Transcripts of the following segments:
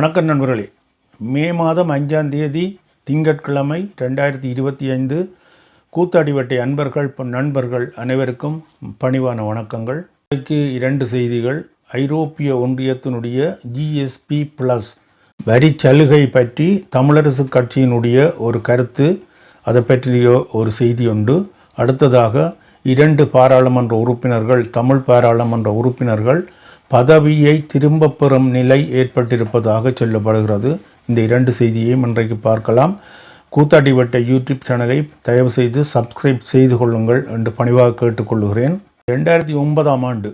வணக்கம் நண்பர்களே. மே மாதம் அஞ்சாம் தேதி திங்கட்கிழமை ரெண்டாயிரத்தி இருபத்தி ஐந்து கூத்தாடிவட்டை அன்பர்கள் நண்பர்கள் அனைவருக்கும் பணிவான வணக்கங்கள். இன்றைக்கு இரண்டு செய்திகள். ஐரோப்பிய ஒன்றியத்தினுடைய ஜிஎஸ்பி ப்ளஸ் வரி சலுகை பற்றி தமிழரசு கட்சியினுடைய ஒரு கருத்து. அதை பற்றிய ஒரு செய்தி உண்டு. அடுத்ததாக இரண்டு பாராளுமன்ற உறுப்பினர்கள் தமிழ் பாராளுமன்ற உறுப்பினர்கள் பதவியை திரும்ப பெறும் நிலை ஏற்பட்டிருப்பதாக சொல்லப்படுகிறது. இந்த இரண்டு செய்தியையும் இன்றைக்கு பார்க்கலாம். கூத்தாடிவட்ட யூடியூப் சேனலை தயவு செய்து சப்ஸ்கிரைப் செய்து கொள்ளுங்கள் என்று பணிவாக கேட்டுக்கொள்கிறேன். ரெண்டாயிரத்தி ஒன்பதாம் ஆண்டு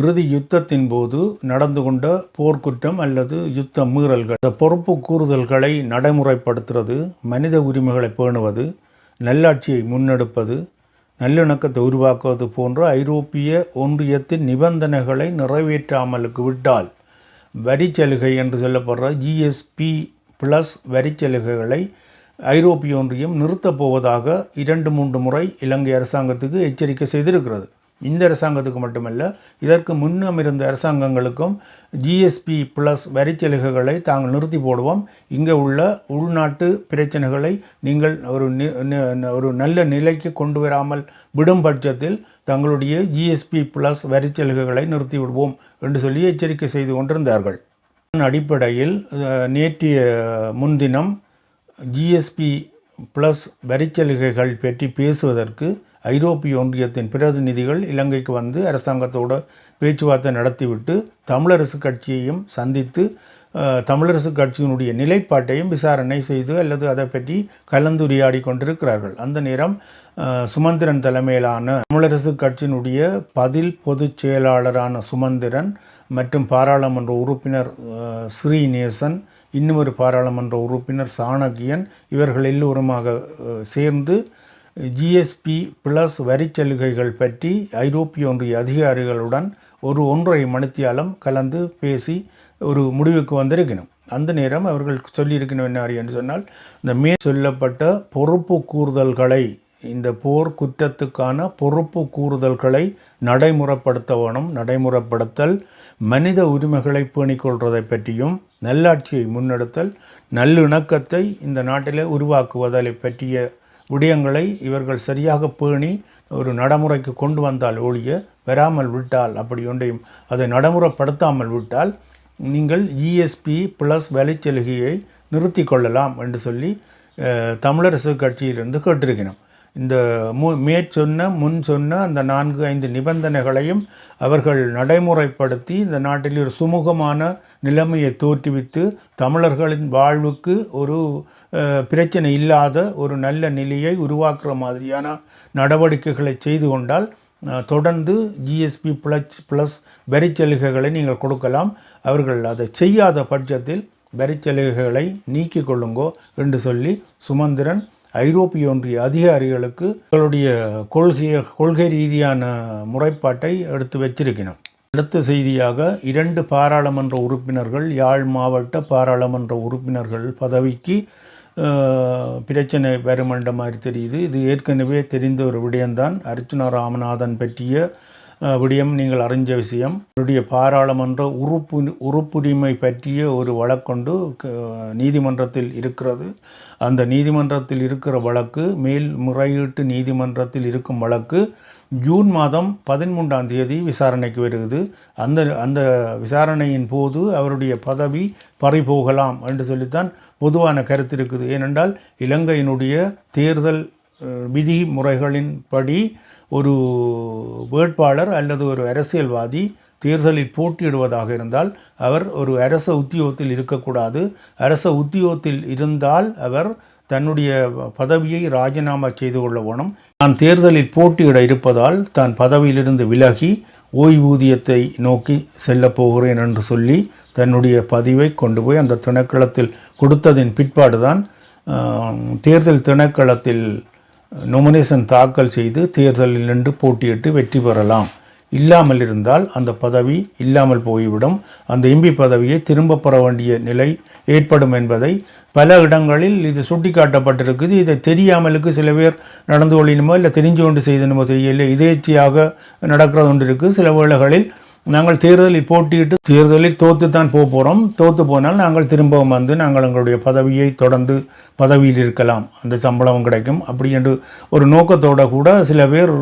இறுதி யுத்தத்தின் போது நடந்து கொண்ட போர்க்குற்றம் அல்லது யுத்த மீறல்கள் இந்த பொறுப்பு கூறுதல்களை நடைமுறைப்படுத்துறது மனித உரிமைகளை பேணுவது நல்லாட்சியை முன்னெடுப்பது நல்லிணக்கத்தை உருவாக்குவது போன்ற ஐரோப்பிய ஒன்றியத்தின் நிபந்தனைகளை நிறைவேற்றாமலுக்கு விட்டால் வரிச்சலுகை என்று சொல்லப்படுற ஜிஎஸ்பி ப்ளஸ் வரிச்சலுகைகளை ஐரோப்பிய ஒன்றியம் நிறுத்தப் போவதாக இரண்டு மூன்று முறை இலங்கை அரசாங்கத்துக்கு எச்சரிக்கை செய்திருக்கிறது. இந்த அரசாங்கத்துக்கு மட்டுமல்ல இதற்கு முன்னம் இருந்த அரசாங்கங்களுக்கும் ஜிஎஸ்பி ப்ளஸ் வரிச்சலுகைகளை தாங்கள் நிறுத்தி போடுவோம். இங்கே உள்ள உள்நாட்டு பிரச்சனைகளை நீங்கள் ஒரு ஒரு நல்ல நிலைக்கு கொண்டு வராமல் விடும் பட்சத்தில் தங்களுடைய ஜிஎஸ்பி ப்ளஸ் வரிச்சலுகைகளை நிறுத்தி விடுவோம் என்று சொல்லி எச்சரிக்கை செய்து கொண்டிருந்தார்கள். அடிப்படையில் நேற்றைய முன்தினம் ஜிஎஸ்பி ப்ளஸ் வரிச்சலுகைகள் பற்றி பேசுவதற்கு ஐரோப்பிய ஒன்றியத்தின் பிரதிநிதிகள் இலங்கைக்கு வந்து அரசாங்கத்தோடு பேச்சுவார்த்தை நடத்திவிட்டு தமிழரசு கட்சியையும் சந்தித்து தமிழரசு கட்சியினுடைய நிலைப்பாட்டையும் விசாரணை செய்து அல்லது அதை பற்றி கலந்துரையாடி கொண்டிருக்கிறார்கள். அந்த நேரம் சுமந்திரன் தலைமையிலான தமிழரசு கட்சியினுடைய பதில் பொதுச் செயலாளரான சுமந்திரன் மற்றும் பாராளுமன்ற உறுப்பினர் ஸ்ரீநேசன் இன்னும் ஒரு பாராளுமன்ற உறுப்பினர் சாணக்கியன் இவர்கள் எல்லோருமாக சேர்ந்து ஜிஎஸ்பி ப்ளஸ் வரிச்சலுகைகள் பற்றி ஐரோப்பிய ஒன்றிய அதிகாரிகளுடன் ஒரு ஒன்றரை மணித்தியாலம் கலந்து பேசி ஒரு முடிவுக்கு வந்திருக்கணும். அந்த நேரம் அவர்கள் சொல்லியிருக்கணும் என்ன என்று சொன்னால் இந்த மே சொல்லப்பட்ட பொறுப்பு கூறுதல்களை இந்த போர் குற்றத்துக்கான பொறுப்பு கூறுதல்களை நடைமுறைப்படுத்த வேணும் நடைமுறைப்படுத்தல் மனித உரிமைகளை பேணிக்கொள்வதை பற்றியும் நல்லாட்சியை முன்னெடுத்தல் நல்லிணக்கத்தை இந்த நாட்டிலே உருவாக்குவதை பற்றிய விடயங்களை இவர்கள் சரியாக பேணி ஒரு நடைமுறைக்கு கொண்டு வந்தால் ஒழிய வராமல் விட்டால் அப்படி ஒன்றையும் அதை நடைமுறைப்படுத்தாமல் விட்டால் நீங்கள் இஎஸ்பி ப்ளஸ் விலைச்சலுகையை நிறுத்தி கொள்ளலாம் என்று சொல்லி தமிழரசு கட்சியிலிருந்து கேட்டிருக்கிறோம். இந்த மு மேற்சொன்ன முன் சொன்ன அந்த நான்கு ஐந்து நிபந்தனைகளையும் அவர்கள் நடைமுறைப்படுத்தி இந்த நாட்டில் ஒரு சுமூகமான நிலைமையை தோற்றுவித்து தமிழர்களின் வாழ்வுக்கு ஒரு பிரச்சனை இல்லாத ஒரு நல்ல நிலையை உருவாக்குற மாதிரியான நடவடிக்கைகளை செய்து கொண்டால் தொடர்ந்து ஜிஎஸ்பி ப்ளஸ் ப்ளஸ் வரிச்சலுகைகளை நீங்கள் கொடுக்கலாம். அவர்கள் அதை செய்யாத பட்சத்தில் வரிச்சலுகைகளை நீக்கிக் கொள்ளுங்கோ என்று சொல்லி சுமந்திரன் ஐரோப்பிய ஒன்றிய அதிகாரிகளுக்கு தங்களுடைய கொள்கை கொள்கை ரீதியான முறைப்பாட்டை எடுத்து வச்சிருக்கணும் அடுத்த செய்தியாக இரண்டு பாராளுமன்ற உறுப்பினர்கள் யாழ் மாவட்ட பாராளுமன்ற உறுப்பினர்கள் பதவிக்கு பிரச்சனை வரும் மாதிரி தெரியுது. இது ஏற்கனவே தெரிந்த ஒரு விடயம்தான். அர்ச்சுனா ராமநாதன் பற்றிய விடயம் நீங்கள் அறிஞ்ச விஷயம். அவருடைய பாராளுமன்ற உறுப்பு உறுப்புரிமை பற்றிய ஒரு வழக்கொண்டு நீதிமன்றத்தில் இருக்கிறது. அந்த நீதிமன்றத்தில் இருக்கிற வழக்கு மேல்முறையீட்டு நீதிமன்றத்தில் இருக்கும் வழக்கு ஜூன் மாதம் பதிமூன்றாம் தேதி விசாரணைக்கு வருகிறது. அந்த அந்த விசாரணையின் போது அவருடைய பதவி பறிபோகலாம் என்று சொல்லித்தான் பொதுவான கருத்து இருக்குது. ஏனென்றால் இலங்கையினுடைய தேர்தல் அஹ், விதிமுறைகளின்படி ஒரு வேட்பாளர் அல்லது ஒரு அரசியல்வாதி தேர்தலில் போட்டியிடுவதாக இருந்தால் அவர் ஒரு அரச உத்தியோகத்தில் இருக்கக்கூடாது. அரச உத்தியோகத்தில் இருந்தால் அவர் தன்னுடைய பதவியை ராஜினாமா செய்து கொள்ள வேணும். நான் தேர்தலில் போட்டியிட இருப்பதால் தான் பதவியிலிருந்து விலகி ஓய்வூதியத்தை நோக்கி செல்லப் போகிறேன் என்று சொல்லி தன்னுடைய பதிவை கொண்டு போய் அந்த திணைக்களத்தில் கொடுத்ததின் பிற்பாடுதான் தேர்தல் திணைக்களத்தில் நொமினேஷன் தாக்கல் செய்து தேர்தலில் நின்று போட்டியிட்டு வெற்றி பெறலாம். இல்லாமல் இருந்தால் அந்த பதவி இல்லாமல் போய்விடும். அந்த எம்பி பதவியை திரும்ப பெற வேண்டிய நிலை ஏற்படும் என்பதை பல இடங்களில் இது சுட்டிக்காட்டப்பட்டிருக்குது. இதை தெரியாமலுக்கு சில பேர் நடந்து கொள்ளினுமோ இல்லை தெரிஞ்சு கொண்டு செய்தனுமோ தெரியல இதேச்சியாக நடக்கிறது ஒன்று இருக்குது சில வேளைகளில் நாங்கள் தேர்தலில் போட்டியிட்டு தேர்தலில் தோத்து தான் போக போகிறோம் தோத்து போனால் நாங்கள் திரும்பவும் வந்து நாங்கள் எங்களுடைய பதவியை தொடர்ந்து பதவியில் இருக்கலாம். அந்த சம்பளம் கிடைக்கும். அப்படி என்று ஒரு நோக்கத்தோடு கூட சில பேர்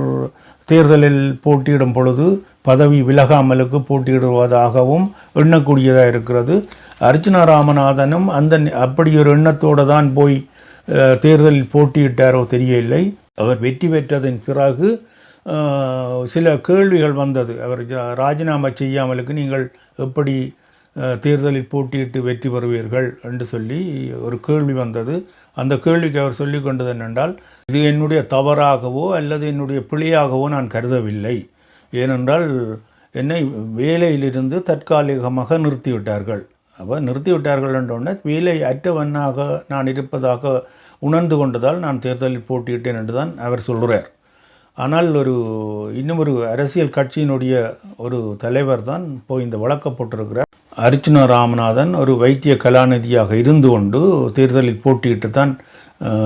தேர்தலில் போட்டியிடும் பொழுது பதவி விலகாமலுக்கு போட்டியிடுவதாகவும் எண்ணக்கூடியதாக இருக்கிறது. அர்ச்சனா ராமநாதனும் அந்த அப்படி ஒரு எண்ணத்தோடு தான் போய் தேர்தலில் போட்டியிட்டாரோ தெரியவில்லை. அவர் வெற்றி பெற்றதன் பிறகு சில கேள்விகள் வந்தது. அவர் ராஜினாமா செய்யாமலுக்கு நீங்கள் எப்படி தேர்தலில் போட்டியிட்டு வெற்றி பெறுவீர்கள் என்று சொல்லி ஒரு கேள்வி வந்தது. அந்த கேள்விக்கு அவர் சொல்லி கொண்டது என்னென்றால் இது என்னுடைய தவறாகவோ அல்லது என்னுடைய பிழையாகவோ நான் கருதவில்லை. ஏனென்றால் என்னை வேலையிலிருந்து தற்காலிகமாக நிறுத்திவிட்டார்கள். அப்போ நிறுத்திவிட்டார்கள் என்றோடனே வேலை அற்றவனாக நான் இருப்பதாக உணர்ந்து கொண்டதால் நான் தேர்தலில் போட்டியிட்டேன் என்று தான் அவர் சொல்கிறார் ஆனால் ஒரு இன்னும் ஒரு அரசியல் கட்சியினுடைய ஒரு தலைவர் தான் போய் இந்த வழக்கப்பட்டிருக்கிறார் அர்ச்சுனா ராமநாதன் ஒரு வைத்திய கலாநிதியாக இருந்து கொண்டு தேர்தலில் போட்டியிட்டு தான்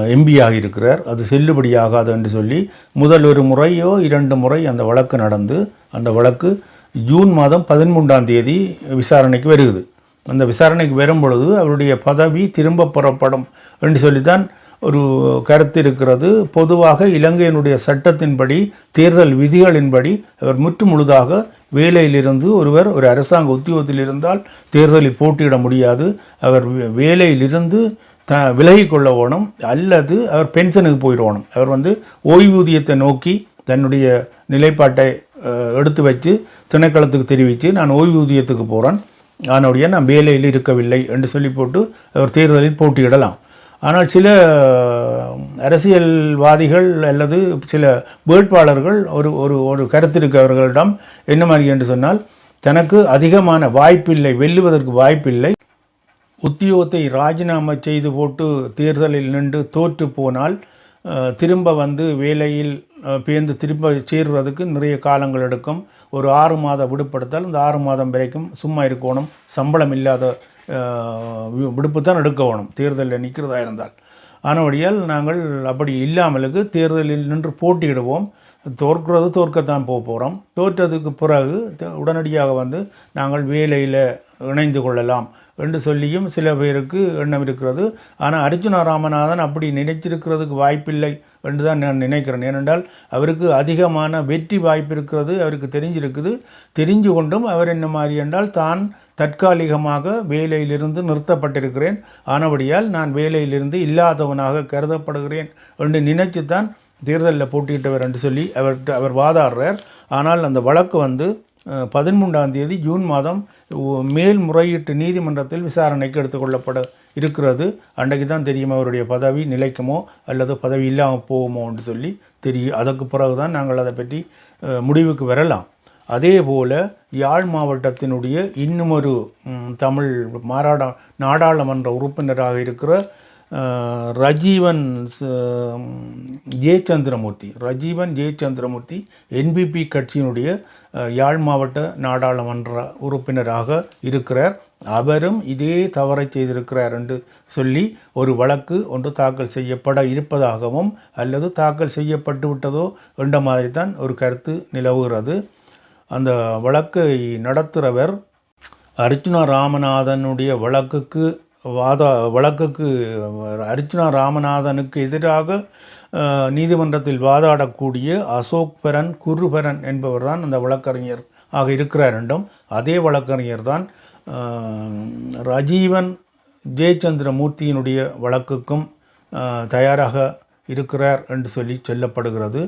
எம்பியாக இருக்கிறார். அது செல்லுபடியாகாது என்று சொல்லி முதல் ஒரு முறையோ இரண்டு முறை அந்த வழக்கு நடந்து அந்த வழக்கு ஜூன் மாதம் பதிமூன்றாம் தேதி விசாரணைக்கு வருகிறது அந்த விசாரணைக்கு வரும் பொழுது அவருடைய பதவி திரும்ப பெறப்படும் என்று சொல்லித்தான் ஒரு கருத்து இருக்கிறது. பொதுவாக இலங்கையினுடைய சட்டத்தின்படி தேர்தல் விதிகளின்படி அவர் முற்று முழுதாக வேலையிலிருந்து ஒருவர் ஒரு அரசாங்க உத்தியோகத்தில் இருந்தால் தேர்தலில் போட்டியிட முடியாது. அவர் வே- வேலையிலிருந்து த விலகிக்கொள்ள வேணும். அல்லது அவர் பென்ஷனுக்கு போயிடணும் அவர் வந்து ஓய்வூதியத்தை நோக்கி தன்னுடைய நிலைப்பாட்டை எடுத்து வச்சு திணைக்களத்துக்கு தெரிவித்து நான் ஓய்வூதியத்துக்கு போகிறேன் அதனுடைய நான் வேலையில் இருக்கவில்லை என்று சொல்லி போட்டு அவர் தேர்தலில் போட்டியிடலாம். ஆனால் சில அரசியல்வாதிகள் அல்லது சில வேட்பாளர்கள் ஒரு ஒரு ஒரு கருத்திருக்கவர்களிடம் என்ன மாதிரி என்று சொன்னால் தனக்கு அதிகமான வாய்ப்பில்லை வெல்லுவதற்கு வாய்ப்பில்லை. உத்தியோகத்தை ராஜினாமா செய்து போட்டு தேர்தலில் நின்று தோற்று போனால் திரும்ப வந்து வேலையில் பேர்ந்து திரும்ப சேர்வதற்கு நிறைய காலங்கள் எடுக்கும். ஒரு ஆறு மாத விடுபடுத்தால் இந்த ஆறு மாதம் வரைக்கும் சும்மா இருக்கணும். சம்பளம் இல்லாத விடுப்பு தான் எடுக்க வேணும். தேர்தலில் நிற்கிறதா இருந்தால். ஆனபடியால் நாங்கள் அப்படி இல்லாமலுக்கு தேர்தலில் நின்று போட்டியிடுவோம். தோற்கிறது தோற்கத்தான் போக போகிறோம் தோற்றதுக்கு பிறகு உடனடியாக வந்து நாங்கள் வேலையில் இணைந்து கொள்ளலாம் என்று சொல்லியும் சில பேருக்கு எண்ணம் இருக்கிறது. ஆனால் அர்ஜுன ராமநாதன் அப்படி நினைச்சிருக்கிறதுக்கு வாய்ப்பில்லை என்று தான் நான் நினைக்கிறேன். ஏனென்றால் அவருக்கு அதிகமான வெற்றி வாய்ப்பு இருக்கிறது அவருக்கு தெரிஞ்சிருக்குது. தெரிஞ்சு கொண்டும் அவர் என்ன மாதிரி என்றால் தான் தற்காலிகமாக வேலையிலிருந்து நிறுத்தப்பட்டிருக்கிறேன். ஆனபடியால் நான் வேலையிலிருந்து இல்லாதவனாக கருதப்படுகிறேன் என்று நினைச்சு தான் தேர்தலில் போட்டியிட்டவர் என்று சொல்லி அவர்கிட்ட அவர் வாதாடுறார். ஆனால் அந்த வழக்கு வந்து பதிமூன்றாம் தேதி ஜூன் மாதம் மேல்முறையீட்டு நீதிமன்றத்தில் விசாரணைக்கு எடுத்துக்கொள்ளப்பட இருக்கிறது. அன்றைக்கு தான் தெரியும் அவருடைய பதவி நிலைக்குமோ அல்லது பதவி இல்லாமல் போகுமோ என்று சொல்லி தெரியும். அதற்கு பிறகு தான் நாங்கள் அதை பற்றி முடிவுக்கு வரலாம். அதே போல் யாழ் மாவட்டத்தினுடைய இன்னுமொரு தமிழ் மாறாட நாடாளுமன்ற உறுப்பினராக இருக்கிற ரஜீவன் ச- J Chandramoorthy Rajeevan J Chandramoorthy NPP கட்சியினுடைய யாழ் மாவட்ட நாடாளுமன்ற உறுப்பினராக இருக்கிறார். அவரும் இதே தவறை செய்திருக்கிறார் என்று சொல்லி ஒரு வழக்கு ஒன்று தாக்கல் செய்யப்பட இருப்பதாகவும் அல்லது தாக்கல் செய்யப்பட்டு விட்டதோ என்ற மாதிரி தான் ஒரு கருத்து நிலவுகிறது. அந்த வழக்கை நடத்துகிறவர் அர்ச்சுனா ராமநாதனுடைய வழக்குக்கு வாத வழக்குக்கு அர்ச்சுனா ராமநாதனுக்கு எதிராக நீதிமன்றத்தில் வாதாடக்கூடிய அசோக் பெரன் குருபெரன் என்பவர் தான் அந்த வழக்கறிஞர் ஆக இருக்கிறார் என்றும் அதே வழக்கறிஞர் தான் அஹ், ரஜீவன் ஜெயச்சந்திரமூர்த்தியினுடைய வழக்குக்கும் தயாராக இருக்கிறார் என்று சொல்லி சொல்லப்படுகிறது.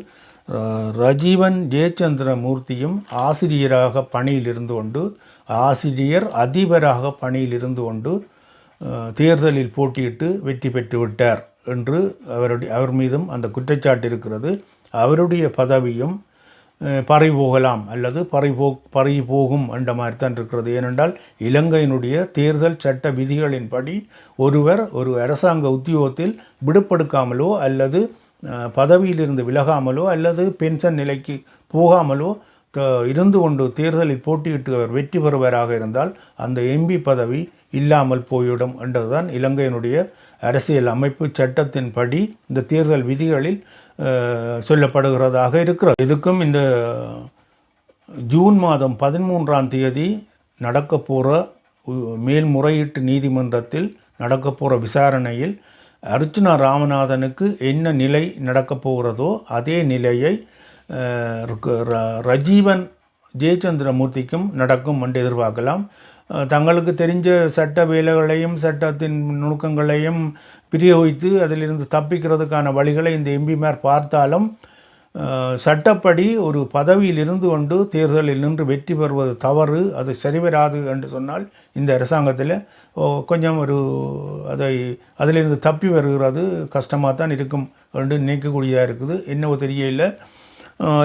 ரஜீவன் ரஜீவன் ஜெயச்சந்திரமூர்த்தியும் ஆசிரியராக பணியில் இருந்து கொண்டு ஆசிரியர் அதிபராக பணியில் இருந்து கொண்டு தேர்தலில் போட்டியிட்டு வெற்றி பெற்று விட்டார் என்று அவருடைய அவர் மீதும் அந்த குற்றச்சாட்டு இருக்கிறது. அவருடைய பதவியும் பறை போகலாம் அல்லது பறி போ பறை போகும் என்ற மாதிரி தான் இருக்கிறது. ஏனென்றால் இலங்கையினுடைய தேர்தல் சட்ட விதிகளின்படி ஒருவர் ஒரு அரசாங்க உத்தியோகத்தில் விடுபடுக்காமலோ அல்லது பதவியிலிருந்து விலகாமலோ அல்லது பென்ஷன் நிலைக்கு போகாமலோ இருந்து கொண்டு தேர்தலில் போட்டியிட்டு அவர் வெற்றி பெறுவராக இருந்தால் அந்த எம்பி பதவி இல்லாமல் போய்விடும் என்றதுதான் இலங்கையினுடைய அரசியல் அமைப்பு சட்டத்தின்படி இந்த தேர்தல் விதிகளில் அஹ், சொல்லப்படுகிறதாக இருக்கிறது. இதுக்கும் இந்த ஜூன் மாதம் பதிமூன்றாம் தேதி நடக்க போகிற மேல்முறையீட்டு நீதிமன்றத்தில் நடக்க போகிற விசாரணையில் அர்ச்சுனா ராமநாதனுக்கு என்ன நிலை நடக்கப் போகிறதோ அதே நிலையை ரஜீவன் ஜெயச்சந்திரமூர்த்திக்கும் நடக்கும் என்று எதிர்பார்க்கலாம். தங்களுக்கு தெரிஞ்ச சட்ட வேலைகளையும் சட்டத்தின் நுணுக்கங்களையும் பிரயோகித்து அதிலிருந்து தப்பிக்கிறதுக்கான வழிகளை இந்த எம்பிமார் பார்த்தாலும் சட்டப்படி ஒரு பதவியில் இருந்து கொண்டு தேர்தலில் நின்று வெற்றி பெறுவது தவறு அது சரிவராது என்று சொன்னால் இந்த அரசாங்கத்தில் கொஞ்சம் ஒரு அதை அதிலிருந்து தப்பி வருகிறது கஷ்டமாக தான் இருக்கும் என்று நினைக்கக்கூடியதாக இருக்குது. என்னவோ தெரியல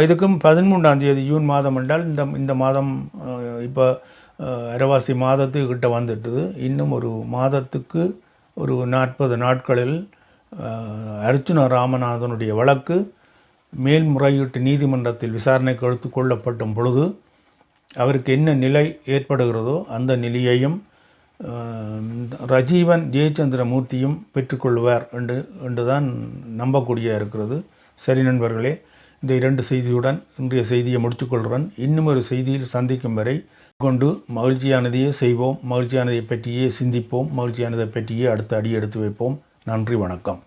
இதுக்கும் பதிமூன்றாம் தேதி ஜூன் மாதம் என்றால் இந்த இந்த மாதம் இப்போ அரவாசி மாதத்துக்கிட்ட வந்துட்டுது. இன்னும் ஒரு மாதத்துக்கு ஒரு நாற்பது நாட்களில் அர்ஜுன ராமநாதனுடைய வழக்கு மேல்முறையீட்டு நீதிமன்றத்தில் விசாரணைக்கு எடுத்து கொள்ளப்படும் பொழுது அவருக்கு என்ன நிலை ஏற்படுகிறதோ அந்த நிலையையும் ரஜீவன் ஜெயச்சந்திரமூர்த்தியும் பெற்றுக்கொள்வார் என்று என்றுதான் நம்பக்கூடிய இருக்கிறது. சரி நண்பர்களே இந்த இரண்டு செய்தியுடன் இன்றைய செய்தியை முடித்துக்கொள்கிறேன். இன்னும் ஒரு செய்தியில் சந்திக்கும் வரை கொண்டு மகிழ்ச்சியானதையே செய்வோம். மகிழ்ச்சியானதை பற்றியே சிந்திப்போம். மகிழ்ச்சியானதை பற்றியே அடுத்த அடி எடுத்து வைப்போம். நன்றி வணக்கம்.